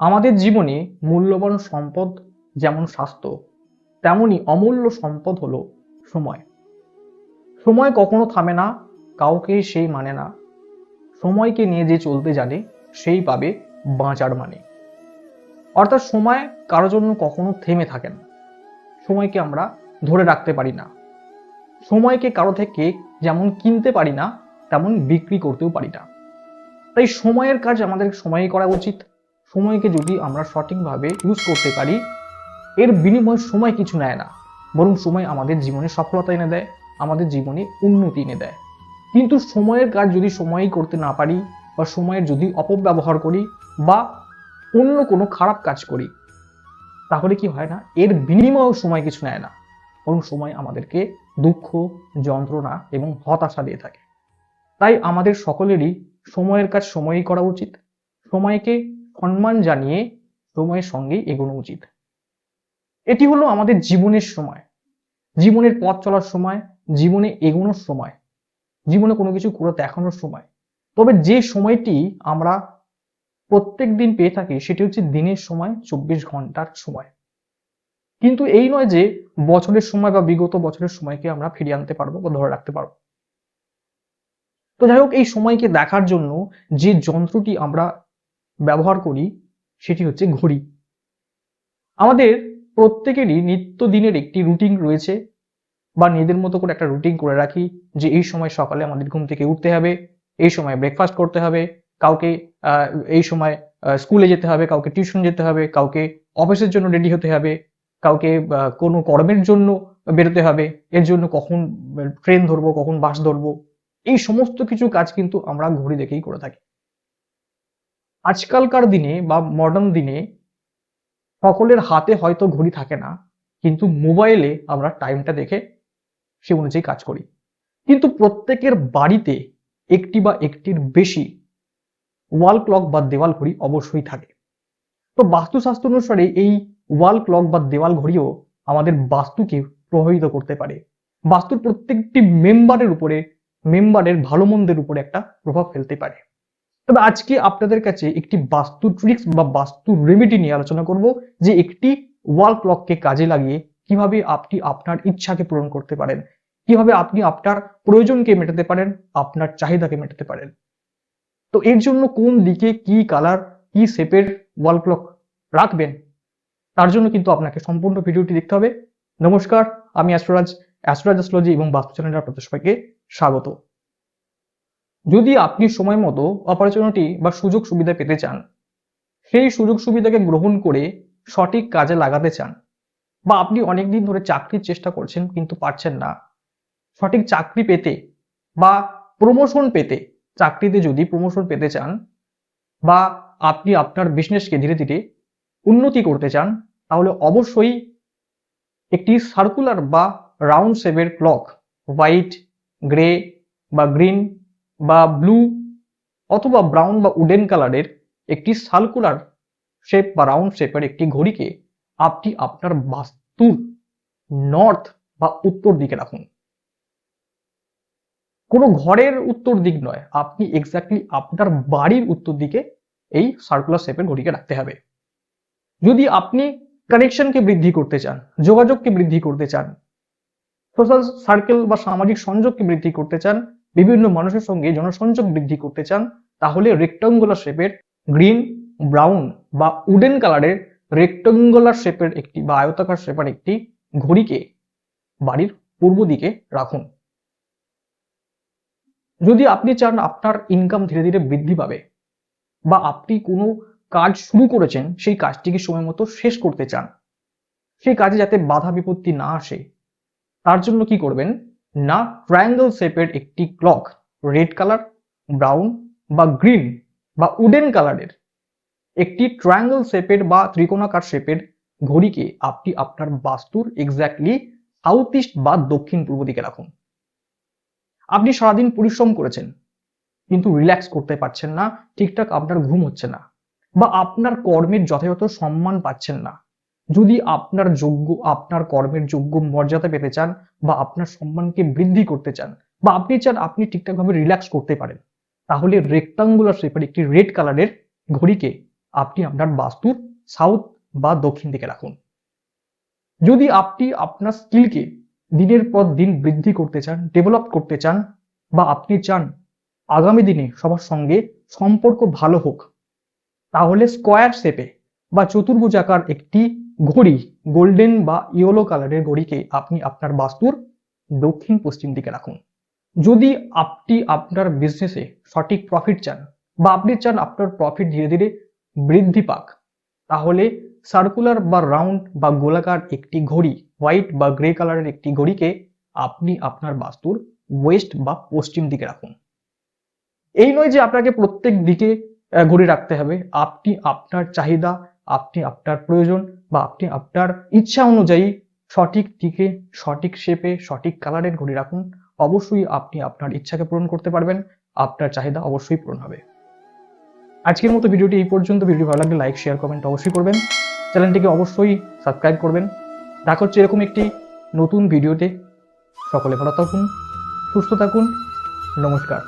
আমাদের জীবনে মূল্যবান সম্পদ যেমন স্বাস্থ্য, তেমনি অমূল্য সম্পদ হলো সময়। সময় কখনো থামে না, কাউকে সেই মানে না। সময়কে নিয়ে যে চলতে জানে, সেই পাবে বাঁচার মানে। অর্থাৎ সময় কারও জন্য কখনো থেমে থাকে না। সময়কে আমরা ধরে রাখতে পারি না। সময়কে কারও থেকে যেমন কিনতে পারি না, তেমন বিক্রি করতেও পারি না। তাই সময়ের কাজ আমাদের সময়ে করা উচিত। সময়কে যদি আমরা সঠিকভাবে ইউজ করতে পারি, এর বিনিময়ে সময় কিছু নেয় না। বরং সময় আমাদের জীবনে সফলতা এনে দেয়, আমাদের জীবনে উন্নতি এনে দেয়। কিন্তু সময়ের কাজ যদি সময়ই করতে না পারি, বা সময়ের যদি অপব্যবহার করি, বা অন্য কোনো খারাপ কাজ করি, তাহলে কি হয় না? এর বিনিময়েও সময় কিছু নেয় না। বরং সময় আমাদেরকে দুঃখ, যন্ত্রণা এবং হতাশা দিয়ে থাকে। তাই আমাদের সকলেরই সময়ের কাজ সময়ই করা উচিত। সময়কে সম্মান জানিয়ে সময়ের সঙ্গেই এগোনো উচিত। এটি হলো আমাদের জীবনের সময়। জীবনের পথ চলার সময়, জীবনে এগোনোর সময়, জীবনে কোনো কিছু করে দেখানোর সময়। তবে যে সময়টি আমরা প্রত্যেক দিন পেয়ে থাকি, সেটি হচ্ছে দিনের সময় চব্বিশ ঘণ্টার সময়। কিন্তু এই নয় যে বছরের সময় বা বিগত বছরের সময়কে আমরা ফিরিয়ে আনতে পারব বা ধরে রাখতে পারব। তো যাই হোক, এই সময়কে দেখার জন্য যে যন্ত্রটি আমরা ব্যবহার করি, সেটি হচ্ছে ঘড়ি। আমাদের প্রত্যেকেরই নিত্যদিনের একটি রুটিন রয়েছে বা নিজেদের মতো করে একটা রুটিন করে রাখি যে এই সময় সকালে আমাদের ঘুম থেকে উঠতে হবে, এই সময় ব্রেকফাস্ট করতে হবে, কাউকে এই সময় স্কুলে যেতে হবে, কাউকে টিউশন যেতে হবে, কাউকে অফিসের জন্য রেডি হতে হবে, কাউকে কোনো কর্মের জন্য বেরোতে হবে, এর জন্য কখন ট্রেন ধরবো, কখন বাস ধরবো, এই সমস্ত কিছু কাজ কিন্তু আমরা ঘড়ি দেখেই করে থাকি। আজকালকার দিনে বা মডার্ন দিনে সকলের হাতে হয়তো ঘড়ি থাকে না, কিন্তু মোবাইলে আমরা টাইমটা দেখে সে অনুযায়ী কাজ করি। কিন্তু প্রত্যেকের বাড়িতে একটি বা একটির বেশি ওয়াল ক্লক বা দেওয়াল ঘড়ি অবশ্যই থাকে। তো বাস্তুশাস্ত্র অনুসারে এই ওয়াল ক্লক বা দেওয়াল ঘড়িও আমাদের বাস্তুকে প্রভাবিত করতে পারে। বাস্তুর প্রত্যেকটি মেম্বারের উপরে মেম্বারের ভালো মন্দের উপরে একটা প্রভাব ফেলতে পারে। তবে আজকে আপনাদের কাছে একটি বাস্তু ট্রিক্স বা বাস্তু রেমেডি নিয়ে আলোচনা করব যে একটি ওয়াল ক্লককে কাজে লাগিয়ে কীভাবে আপনি আপনার ইচ্ছাকে পূরণ করতে পারেন, কীভাবে আপনি আপনার প্রয়োজনকে মেটাতে পারেন, আপনার চাহিদাকে মেটাতে পারেন। তো এর জন্য কোন দিকে কি কালার কি শেপের ওয়াল ক্লক রাখবেন, তার জন্য কিন্তু আপনাকে সম্পূর্ণ ভিডিওটি দেখতে হবে। নমস্কার, আমি অ্যাস্ট্রোরাজ অ্যাস্ট্রোরাজ অ্যাস্ট্রোলজি এবং বাস্তু চ্যানেলের আপনাদের সবাইকে স্বাগত। যদি আপনি সময় মতো অপরচুনিটি বা সুযোগ সুবিধা পেতে চান, সেই সুযোগ সুবিধাকে গ্রহণ করে সঠিক কাজে লাগাতে চান বা আপনি অনেক দিন ধরে চাকরির চেষ্টা করছেন কিন্তু পারছেন না, সঠিক চাকরি পেতে বা প্রমোশন পেতে, চাকরিতে যদি প্রমোশন পেতে চান বা আপনি আপনার বিজনেসকে ধীরে ধীরে উন্নতি করতে চান, তাহলে অবশ্যই একটি সার্কুলার বা রাউন্ড শেপের ক্লক হোয়াইট গ্রে বা গ্রিন বা ব্লু অথবা ব্রাউন বা উডেন কালারের একটি সার্কুলার শেপ বা রাউন্ড শেপের একটি ঘড়িকে আপনি আপনার বাস্তুর নর্থ বা উত্তর দিকে রাখুন। কোনো ঘরের উত্তর দিক নয়, আপনি এক্স্যাক্টলি আপনার বাড়ির উত্তর দিকে এই সার্কুলার শেপের ঘড়িকে রাখতে হবে। যদি আপনি কানেকশনকে বৃদ্ধি করতে চান, যোগাযোগকে বৃদ্ধি করতে চান সোশ্যাল সার্কেল বা সামাজিক সংযোগকে বৃদ্ধি করতে চান বিভিন্ন মানুষের সঙ্গে জনসংযোগ বৃদ্ধি করতে চান, তাহলে রেক্টাঙ্গুলার শেপের গ্রিন ব্রাউন বা উডেন কালারের রেক্টাঙ্গুলার শেপের একটি বা আয়তাকার শেপের একটি ঘড়িকে বাড়ির পূর্ব দিকে রাখুন। যদি আপনি চান আপনার ইনকাম ধীরে ধীরে বৃদ্ধি পাবে বা আপনি কোনো কাজ শুরু করেছেন, সেই কাজটিকে সময় মতো শেষ করতে চান, সেই কাজে যাতে বাধা বিপত্তি না আসে, তার জন্য কি করবেন? না ট্রায়াঙ্গেল শেপের একটি ক্লক রেড কালার ব্রাউন বা গ্রিন বা উডেন কালারের একটি ট্রায়াঙ্গেল শেপের বা ত্রিকোণাকার শেপের ঘড়িকে আপনি আপনার বাস্তুর এক্স্যাক্টলি সাউথ ইস্ট বা দক্ষিণ পূর্ব দিকে রাখুন। আপনি সারাদিন পরিশ্রম করেছেন, কিন্তু রিল্যাক্স করতে পারছেন না, ঠিকঠাক আপনার ঘুম হচ্ছে না বা আপনার কর্মের যথাযথ সম্মান পাচ্ছেন না। যদি আপনার যোগ্য, আপনার কর্মের যোগ্য মর্যাদা পেতে চান বা আপনার সম্মানকে বৃদ্ধি করতে চান বা আপনি চান আপনি ঠিকঠাকভাবে রিল্যাক্স করতে পারেন, তাহলে রেক্টাঙ্গুলার শেপের একটি রেড কালারের ঘড়িকে আপনি আপনার বাস্তুর সাউথ বা দক্ষিণ দিকে রাখুন। যদি আপনি আপনার স্কিলকে দিনের পর দিন বৃদ্ধি করতে চান ডেভেলপ করতে চান বা আপনি চান আগামী দিনে সবার সঙ্গে সম্পর্ক ভালো হোক, তাহলে স্কোয়ার শেপে বা চতুর্ভুজ আকার একটি ঘড়ি গোল্ডেন বা ইয়েলো কালারের ঘড়িকে আপনি আপনার বাস্তুর দক্ষিণ পশ্চিম দিকে রাখুন। যদি আপনি আপনার বিজনেসে সঠিক প্রফিট চান বা আপনি চান আপনার প্রফিট ধীরে ধীরে বৃদ্ধি পাক, তাহলে সার্কুলার বা রাউন্ড বা গোলাকার একটি ঘড়ি হোয়াইট বা গ্রে কালারের একটি ঘড়িকে আপনি আপনার বাস্তুর ওয়েস্ট বা পশ্চিম দিকে রাখুন। এই নয় যে আপনাকে প্রত্যেক দিকে ঘড়ি রাখতে হবে। আপনি আপনার চাহিদা, আপনি আপনার প্রয়োজন বা আপনি আপনার ইচ্ছা অনুযায়ী সঠিক দিকে, সঠিক শেপে সঠিক কালারের ঘড়ি রাখুন। অবশ্যই আপনি আপনার ইচ্ছাকে পূরণ করতে পারবেন, আপনার চাহিদা অবশ্যই পূরণ হবে। আজকের মতো ভিডিওটি এই পর্যন্ত। ভিডিও ভালো লাগলে লাইক শেয়ার কমেন্ট অবশ্যই করবেন। চ্যানেলটিকে অবশ্যই সাবস্ক্রাইব করবেন। দেখা হচ্ছে এরকম একটি নতুন ভিডিওতে। সকলে ভালো থাকুন, সুস্থ থাকুন। নমস্কার।